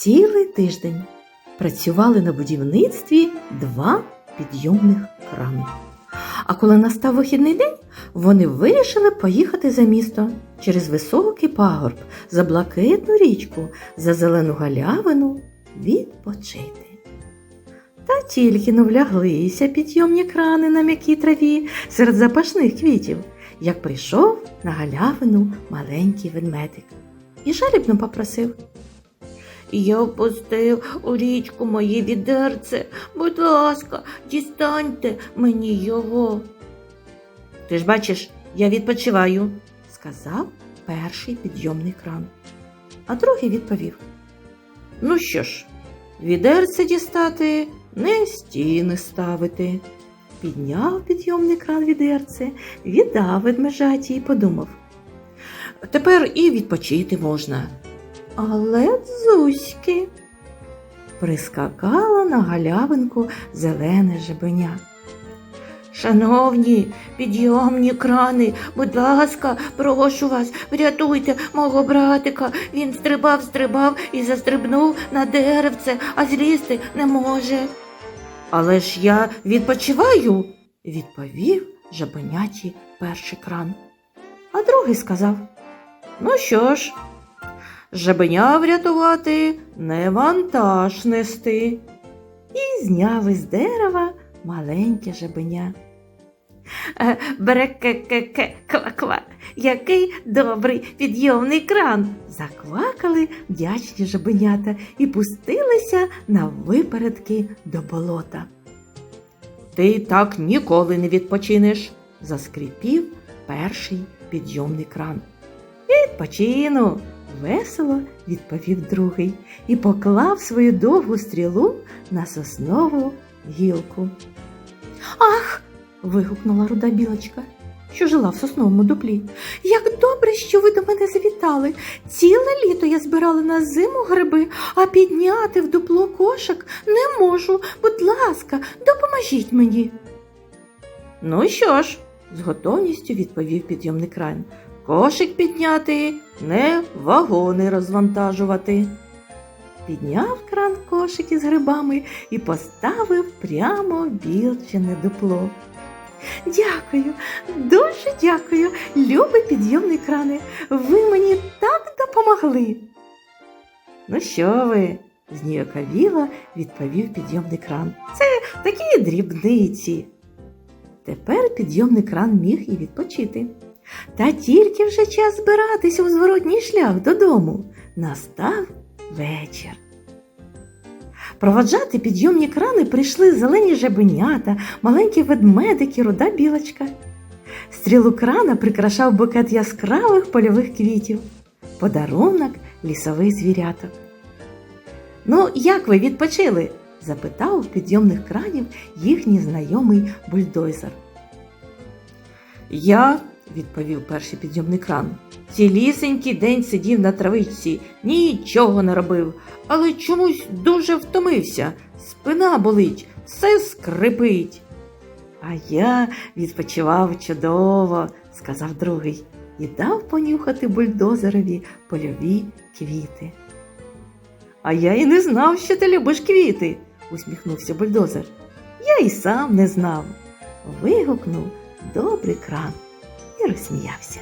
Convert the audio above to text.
Цілий тиждень працювали на будівництві два підйомних крани. А коли настав вихідний день, вони вирішили поїхати за місто через високий пагорб, за блакитну річку, за зелену галявину відпочити. Та тільки но вляглися підйомні крани на м'якій траві серед запашних квітів, як прийшов на галявину маленький ведмедик і жалібно попросив. Я впустив у річку моє відерце. Будь ласка, дістаньте мені його. Ти ж бачиш, я відпочиваю, сказав перший підйомний кран. А другий відповів: Ну що ж, відерце дістати, не стіни ставити. Підняв підйомний кран відерце, віддав ведмежаті і подумав. Тепер і відпочити можна. Але дзузьки. Прискакала на галявинку зелене жебеня. Шановні підйомні крани, будь ласка, прошу вас, врятуйте мого братика. Він стрибав, стрибав і застрибнув на деревце, а злізти не може. Але ж я відпочиваю, відповів жабеняті перший кран. А другий сказав: Ну що ж, жабеня врятувати, не вантаж нести. І зняв із дерева маленьке жабеня. Брекекеке ква-ква, який добрий підйомний кран. Заквакали вдячні жабенята і пустилися на випередки до болота. Ти так ніколи не відпочинеш, заскрипів перший підйомний кран. Відпочину, весело відповів другий і поклав свою довгу стрілу на соснову гілку. Ах. вигукнула руда білочка, що жила в сосновому дуплі. Як добре, що ви до мене завітали. Ціле літо я збирала на зиму гриби, а підняти в дупло кошик не можу. Будь ласка, допоможіть мені. Ну що ж, з готовністю відповів підйомний кран. Кошик підняти, не вагони розвантажувати. Підняв кран кошик із грибами і поставив прямо в білчине дупло. Дякую, дуже дякую, любий підйомний кране. Ви мені так допомогли. Ну що ви? зніяковіло відповів підйомний кран. Це такі дрібниці. Тепер підйомний кран міг і відпочити. Та тільки вже час збиратися у зворотній шлях додому. Настав вечір. Проводжати підйомні крани прийшли зелені жабенята, маленькі ведмедики, руда білочка. Стрілу крана прикрашав букет яскравих польових квітів, подарунок лісових звіряток. Ну, як ви відпочили? запитав у підйомних кранів їхній знайомий бульдозер. Я, відповів перший підйомний кран, цілісенький день сидів на травичці, нічого не робив, але чомусь дуже втомився. Спина болить, все скрипить. А я відпочивав чудово, сказав другий, і дав понюхати бульдозерові польові квіти. А я і не знав, що ти любиш квіти, усміхнувся бульдозер. Я і сам не знав. Вигукнув добрий кран і розсміявся.